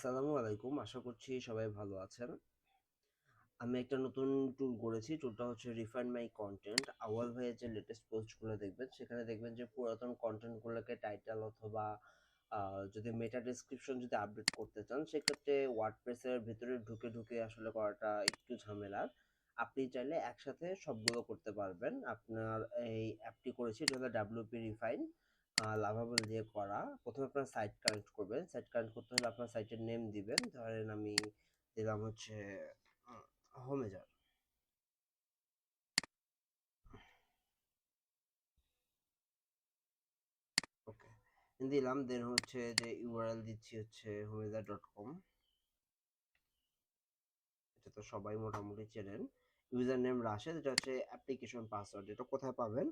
আসসালামু আলাইকুম। আশা করছি সবাই ভালো আছেন। আমি একটা নতুন টুল করেছি। টুলটা হচ্ছে রিফাইন মাই কন্টেন্ট আওয়াল ভাইয়ের যে লেটেস্ট পোস্টগুলো দেখবেন, সেখানে দেখবেন যে পুরাতন কন্টেন্টগুলোকে টাইটেল অথবা যদি মেটা ডেসক্রিপশন যদি আপডেট করতে চান, সেক্ষেত্রে ওয়ার্ডপ্রেসের ভিতরে ঢুকে ঢুকে আসলে করাটা একটু ঝামেলার আপনি চাইলে একসাথে সবগুলো করতে পারবেন। আপনার এই অ্যাপটি করেছি, এটা হলো ডাব্লিউপি রিফাইন লাভাবল দিয়ে করা। প্রথমে আপনার সাইট কানেক্ট করবেন। সাইট কানেক্ট করতে হলে আপনার সাইটের নেম দিবেন। ধরেন আমি দিলাম হচ্ছে হোমেজার ওকে। দিলাম দেন হচ্ছে যে ইউআরএল দিচ্ছি হচ্ছে হোমেজার ডট কম এটা তো সবাই মোটামুটি চেনেন। ইউজার নেম রাশেদ এটা হচ্ছে অ্যাপ্লিকেশন পাসওয়ার্ড এটা কোথায় পাবেন?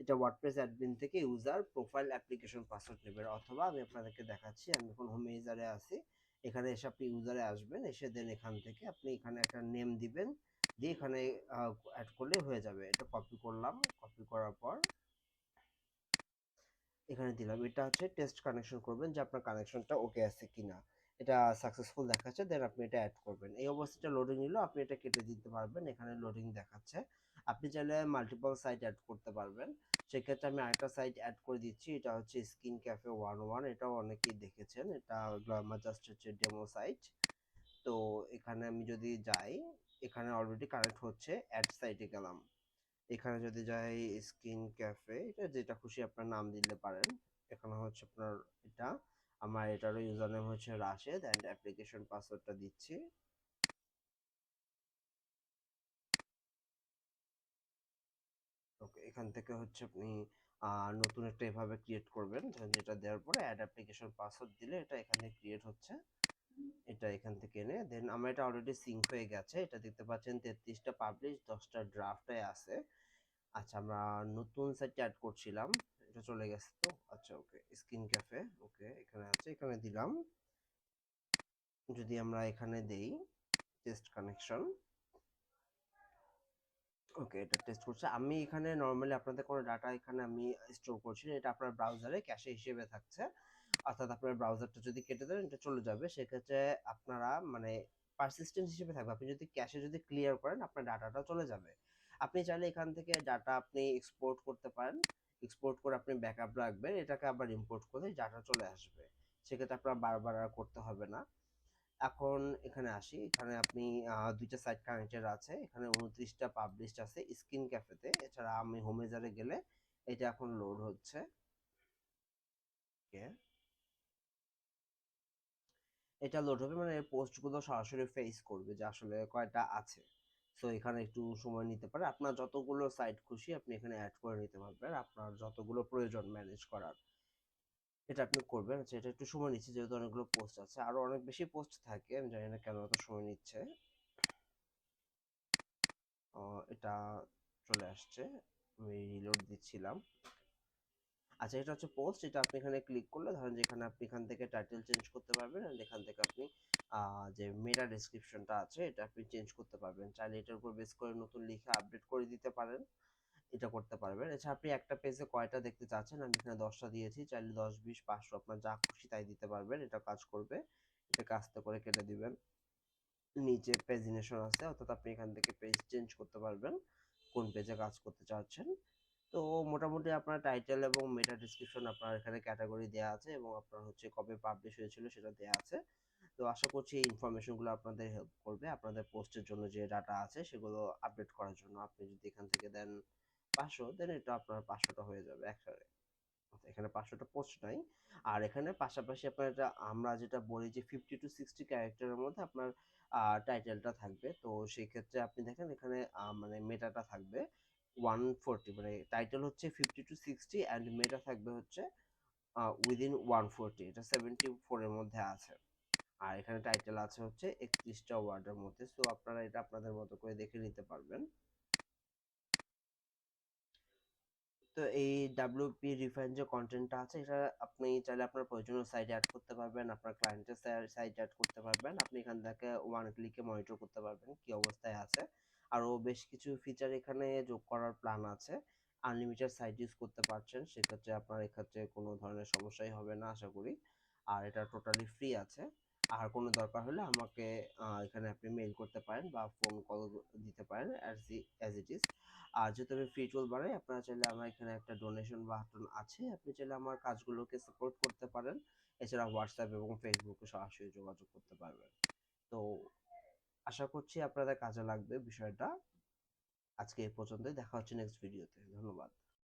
এটা ওয়ার্ডপ্রেস অ্যাডমিন থেকে ইউজার প্রোফাইল অ্যাপ্লিকেশন পাসওয়ার্ড নেবেন অথবা আমি আপনাদেরকে দেখাচ্ছি, আমি এখন হোম ইউজারে আছি। এখানে এসে আপনি ইউজারে আসবেন, এসে দেন এখান থেকে আপনি এখানে একটা নেম দিবেন। দিয়ে এখানে অ্যাড করলে হয়ে যাবে। এটা কপি করলাম। কপি করার পর এখানে দিলাম। এটা হচ্ছে টেস্ট কানেকশন করবেন যে আপনার কানেকশনটা ওকে আছে কিনা। এটা সাকসেসফুল দেখাচ্ছে দেন আপনি এটা অ্যাড করবেন। এই অবস্থাটা লোডিং নিল, আপনি এটা কেটে দিতে পারবেন। এখানে লোডিং দেখাচ্ছে। আপনি চাইলে মাল্টিপল সাইট অ্যাড করতে পারবেন। সেক্ষেত্রে আমি আরেকটা সাইট অ্যাড করে দিচ্ছি, এটা হচ্ছে স্কিন ক্যাফে ওয়ান ওয়ান এটাও অনেকেই দেখেছেন, এটা আমার জাস্ট হচ্ছে ডেমো সাইট তো এখানে আমি যদি যাই, এখানে অলরেডি কানেক্ট হচ্ছে অ্যাড সাইটে গেলাম। এখানে যদি যাই স্কিন ক্যাফে এটা যেটা খুশি আপনার নাম দিতে পারেন। এখানে হচ্ছে আপনার এটা, আমার এটারও ইউজার নেম হচ্ছে রাশেদ অ্যান্ড অ্যাপ্লিকেশন পাসওয়ার্ডটা দিচ্ছি ওকে এখান থেকে হচ্ছে আপনি নতুন একটা এভাবে ক্রিয়েট করবেন। যেটা দেওয়ার পরে অ্যাড অ্যাপ্লিকেশন পাসওয়ার্ড দিলে এটা এখানে ক্রিয়েট হচ্ছে। এটা এখান থেকে এনে দেন আমার এটা অলরেডি সিঙ্ক হয়ে গেছে। এটা দেখতে পাচ্ছেন তেত্রিশটা পাবলিশ দশটা ড্রাফটে আছে। আচ্ছা আমরা নতুন সাইটে অ্যাড করছিলাম। এটা চলে গেছে তো? আচ্ছা ওকে স্ক্রিন ক্যাফে ওকে এখানে আছে, এখানে দিলাম। যদি আমরা এখানে দেই টেস্ট কানেকশন ওকে এটা টেস্ট করছে। আমি এখানে নর্মালি আপনাদের কোনো ডাটা এখানে আমি স্টোর করছি না। এটা আপনার ব্রাউজারে ক্যাশে হিসেবে থাকছে। অর্থাৎ আপনার ব্রাউজারটা যদি কেটে দেন, এটা চলে যাবে। সেক্ষেত্রে আপনারা মানে পারসিস্টেন্ট হিসেবে থাকবে। আপনি যদি ক্যাশে যদি ক্লিয়ার করেন, আপনার ডাটাটা চলে যাবে। আপনি চাইলে এখান থেকে ডাটা আপনি এক্সপোর্ট করতে পারেন। এক্সপোর্ট করে আপনি ব্যাকআপ রাখবেন। এটাকে আবার ইম্পোর্ট করে ডাটা চলে আসবে। সেক্ষেত্রে আপনার বারবার আর করতে হবে না। এখন এখানে আসি। এখানে আপনি দুইটা সাইট কানেক্টেড আছে। এখানে উনত্রিশটা পাবলিশড আছে স্ক্রিন ক্যাফেতে এছাড়া আমি হোমেজারে গেলে এটা এখন লোড হচ্ছে। এটা লোড হবে মানে পোস্টগুলো সরাসরি ফেস করবে যে আসলে কয়টা আছে। সো এখানে একটু সময় নিতে পারে। আপনার যতগুলো সাইট খুশি আপনি এখানে অ্যাড করে নিতে পারবেন। আপনার যতগুলো প্রয়োজন ম্যানেজ করার। এটা আপনি করবেন আচ্ছা এটা একটু সময় নিচ্ছে যেহেতু অনেকগুলো পোস্ট আছে। আরও অনেক বেশি পোস্ট থাকে, আমি জানি না কেন এত সময় নিচ্ছে। এটা চলে আসছে, আমি রিলোড দিচ্ছিলাম। আচ্ছা এটা হচ্ছে পোস্ট এটা আপনি এখানে ক্লিক করলে ধরেন যেখানে আপনি এখান থেকে টাইটেল চেঞ্জ করতে পারবেন আর এখান থেকে আপনি যে মেটা ডেসক্রিপশনটা আছে, এটা আপনি চেঞ্জ করতে পারবেন। চাইলে এটার উপর বেস করে নতুন লিখে আপডেট করে দিতে পারেন। এটা করতে পারবেন। এছাড়া আপনি একটা পেজে কয়টা দেখতে চাচ্ছেন? আমি এখানে দশটা দিয়েছি। চাইলে দশ, বিশ, পাঁচশো আপনার যা খুশি তাই দিতে পারবেন। এটা কাজ করবে। এটাকে আস্তে করে কেটে দিবেন। নিচে পেজিনেশন আছে। অর্থাৎ আপনি এখান থেকে পেজ চেঞ্জ করতে পারবেন। কোন পেজে কাজ করতে চাচ্ছেন। তো মোটামুটি আপনার টাইটেল এবং মেটা ডিসক্রিপশন আপনার এখানে ক্যাটাগরি দেওয়া আছে এবং আপনার হচ্ছে কবে পাবলিশ হয়েছিল সেটা দেওয়া আছে। তো আশা করছি এই ইনফরমেশনগুলো আপনাদের হেল্প করবে। আপনাদের পোস্টের জন্য যে ডাটা আছে সেগুলো আপডেট করার জন্য। আপনি যদি এখান থেকে দেন পাঁচশো দেন এটা আপনার পাঁচশোটা হয়ে যাবে একসাথে। এখানে পাঁচশোটা পোস্ট নাই। আর এখানে পাশাপাশি আপনার এটা আমরা যেটা বলি যে ফিফটি টু সিক্সটি ক্যারেক্টারের মধ্যে আপনার টাইটেলটা থাকবে। তো সেই ক্ষেত্রে আপনি দেখেন এখানে মানে মেটাটা থাকবে ওয়ান ফোরটি মানে টাইটেল হচ্ছে fifty two sixty and meta থাকবে হচ্ছে উইদিন ওয়ান ফোরটি এটা সেভেন্টি ফোরের মধ্যে আছে। আর এখানে টাইটেল আছে হচ্ছে একত্রিশটা ওয়ার্ডের মধ্যে। সো আপনারা এটা আপনাদের মতো করে দেখে নিতে পারবেন। তো এই ডাব্লিউপি রিফাইন যে কন্টেন্টটা আছে, এটা আপনি চাইলে আপনার প্রয়োজনীয় সাইটে অ্যাড করতে পারবেন, আপনার ক্লায়েন্টের সাইটে অ্যাড করতে পারবেন, আপনি এখান থেকে ওয়ান ক্লিকে মনিটর করতে পারবেন কি অবস্থায় আছে। আরও বেশ কিছু ফিচার এখানে যোগ করার প্ল্যান আছে আনলিমিটেড সাইট ইউজ করতে পারছেন, সেক্ষেত্রে আপনার এক্ষেত্রে কোনো ধরনের সমস্যাই হবে না, আশা করি। আর এটা টোটালি ফ্রি আছে। আর কোনো দরকার হলে আমাকে এখানে আপনি মেইল করতে পারেন বা ফোন কল দিতে পারেন অ্যাজ ইট ইজ আর যেহেতু আমি ফ্রি টুল বানাই, আপনারা চাইলে আমার এখানে একটা ডোনেশন বাটন আছে। আপনি চাইলে আমার কাজগুলোকে সাপোর্ট করতে পারেন। এছাড়া হোয়াটসঅ্যাপ এবং ফেসবুকে সরাসরি যোগাযোগ করতে পারবেন। তো আশা করছি আপনাদের কাজে লাগবে বিষয়টা। আজকে এই পর্যন্তই। দেখা হচ্ছে নেক্সট ভিডিওতে ধন্যবাদ।